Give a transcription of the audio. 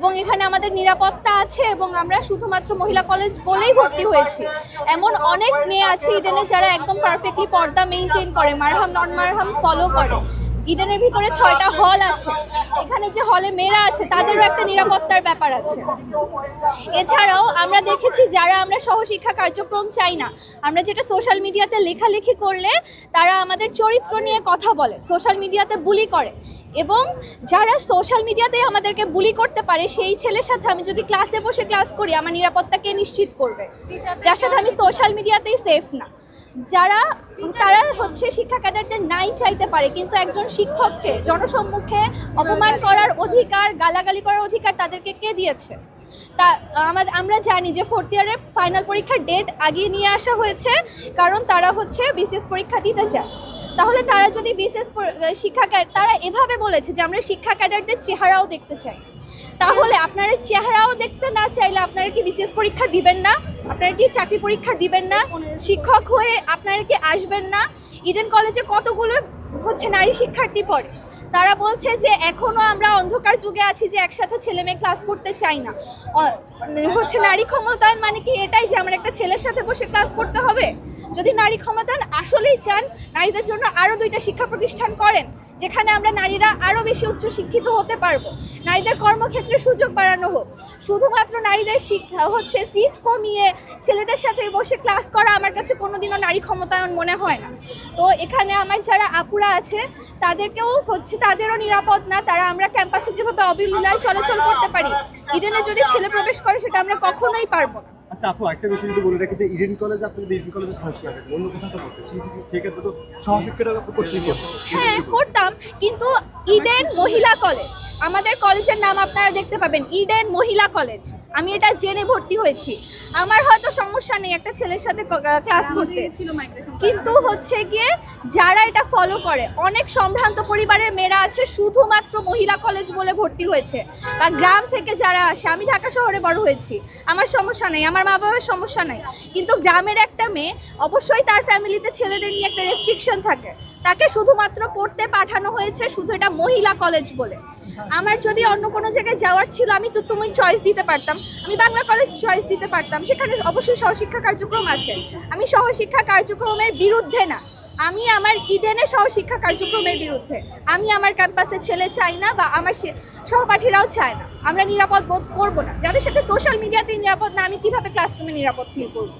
এবং এখানে আমাদের নিরাপত্তা আছে এবং আমরা শুধুমাত্র মহিলা কলেজ বলেই ভর্তি হয়েছি। এমন অনেক মেয়ে আছে ইডেনে যারা একদম পারফেক্টলি পর্দা মেনটেন করে, মারহাম নন মারহাম ফলো করে। ইডেনের ভিতরে ছয়টা হল আছে। এখানে যে হলে মেয়েরা আছে, তাদেরও একটা নিরাপত্তার ব্যাপার আছে। এছাড়াও আমরা দেখেছি যারা আমরা সহশিক্ষা কার্যক্রম চাই না, আমরা যেটা সোশ্যাল মিডিয়াতে লেখালেখি করলে তারা আমাদের চরিত্র নিয়ে কথা বলে সোশ্যাল মিডিয়াতে বুলি করে। এবং যারা সোশ্যাল মিডিয়াতে আমাদেরকে বুলি করতে পারে, সেই ছেলের সাথে আমি যদি ক্লাসে বসে ক্লাস করি, আমার নিরাপত্তাকে নিশ্চিত করবে। যার সাথে আমি সোশ্যাল মিডিয়াতেই সেফ না। যারা, তারা হচ্ছে শিক্ষা ক্যাডারদের নাই চাইতে পারে, কিন্তু একজন শিক্ষককে, জনসম্মুখে অপমান করার অধিকার, গালাগালি করার অধিকার তাদেরকে কে দিয়েছে? তা আমাদের আমরা জানি যে ফোর্থ ইয়ারের ফাইনাল পরীক্ষার ডেট আগিয়ে নিয়ে আসা হয়েছে, কারণ তারা হচ্ছে বিসিএস পরীক্ষা দিতে চায়। তাহলে তারা যদি বিসিএস শিক্ষা তারা এভাবে বলেছে যে আমরা শিক্ষা ক্যাডারদের চেহারাও দেখতে চাই। তাহলে আপনারা চেহারাও দেখতে না চাইলে আপনারা কি বিশেষ পরীক্ষা দিবেন না? আপনারা কি চাকরি পরীক্ষা দিবেন না? শিক্ষক হয়ে আপনারা কি আসবেন না? ইডেন কলেজে কতগুলো হচ্ছে নারী শিক্ষার্থী পড়ে? তারা বলছে যে এখনও আমরা অন্ধকার যুগে আছি যে একসাথে ছেলে মেয়ে ক্লাস করতে চাই না। হচ্ছে নারী ক্ষমতায়ন মানে কি? এটাই যে আমার একটা ছেলের সাথে বসে ক্লাস করতে হবে? যদি নারী ক্ষমতায়ন আসলেই চান, নারীদের জন্য আরও দুইটা শিক্ষা প্রতিষ্ঠান করেন, যেখানে আমরা নারীরা আরও বেশি উচ্চ শিক্ষিত হতে পারব। নারীদের কর্মক্ষেত্রে সুযোগ বাড়ানো হোক। শুধুমাত্র নারীদের শিক্ষা, হচ্ছে সিট কমিয়ে ছেলেদের সাথে বসে ক্লাস করা আমার কাছে কোনোদিনও নারী ক্ষমতায়ন মনে হয় না। তো এখানে আমার যারা আপুরা আছে, তাদেরকেও হচ্ছে তাদেরও নিরাপদ না, তারা আমরা ক্যাম্পাসে যেভাবে অবিলীলায় চলাচল করতে পারি ইডেনে যদি ছেলে প্রবেশ করে সেটা আমরা কখনোই পারব না। আচ্ছা আপু একটা বিষয় যদি বলে রাখি যে ইডেন কলেজ আপনি যদি ইডেন কলেজে সহশিক্ষা থাকেন অন্য কোথাও তো করতে সেক্ষেত্রে তো সহশিক্ষাটা আপনি করতেই হ্যাঁ করতাম কিন্তু ইডেন মহিলা কলেজ আমাদের কলেজের নাম আপনারা দেখতে পাবেন ইডেন মহিলা কলেজ। আমি এটা জেনে ভর্তি হয়েছি। আমার হয়তো সমস্যা নেই একটা ছেলের সাথে ক্লাস করতে। কিন্তু হচ্ছে গিয়ে যারা এটা ফলো করে অনেক সম্ভ্রান্ত পরিবারের মেয়েরা আছে শুধুমাত্র মহিলা কলেজ বলে ভর্তি হয়েছে। বা গ্রাম থেকে যারা আসে আমি ঢাকা শহরে বড় হয়েছি। আমার সমস্যা নেই আমার মা বাবার সমস্যা নেই। কিন্তু গ্রামের একটা মেয়ে অবশ্যই তার ফ্যামিলিতে ছেলেদের নিয়ে একটা রেস্ট্রিকশন থাকে। তাকে শুধুমাত্র পড়তে পাঠানো হয়েছে শুধু এটা মহিলা কলেজ বলে। আমার যদি অন্য কোনো জায়গায় যাওয়ার ছিল আমি তো তুমি চয়েস দিতে পারতাম। আমি বাংলা কলেজ চয়েস দিতে পারতাম। সেখানে অবশ্যই সহশিক্ষা কার্যক্রম আছে। আমি সহশিক্ষা কার্যক্রমের বিরুদ্ধে না। আমি আমার ইডেনে সহশিক্ষা কার্যক্রমের বিরুদ্ধে। আমি আমার ক্যাম্পাসে ছেলে চাই না বা আমার সে- সহপাঠীরাও চায় না। আমরা নিরাপদ বোধ করব না। যাদের সাথে সোশ্যাল মিডিয়াতে নিরাপদ না আমি কীভাবে ক্লাসরুমে নিরাপদ ফিল করব?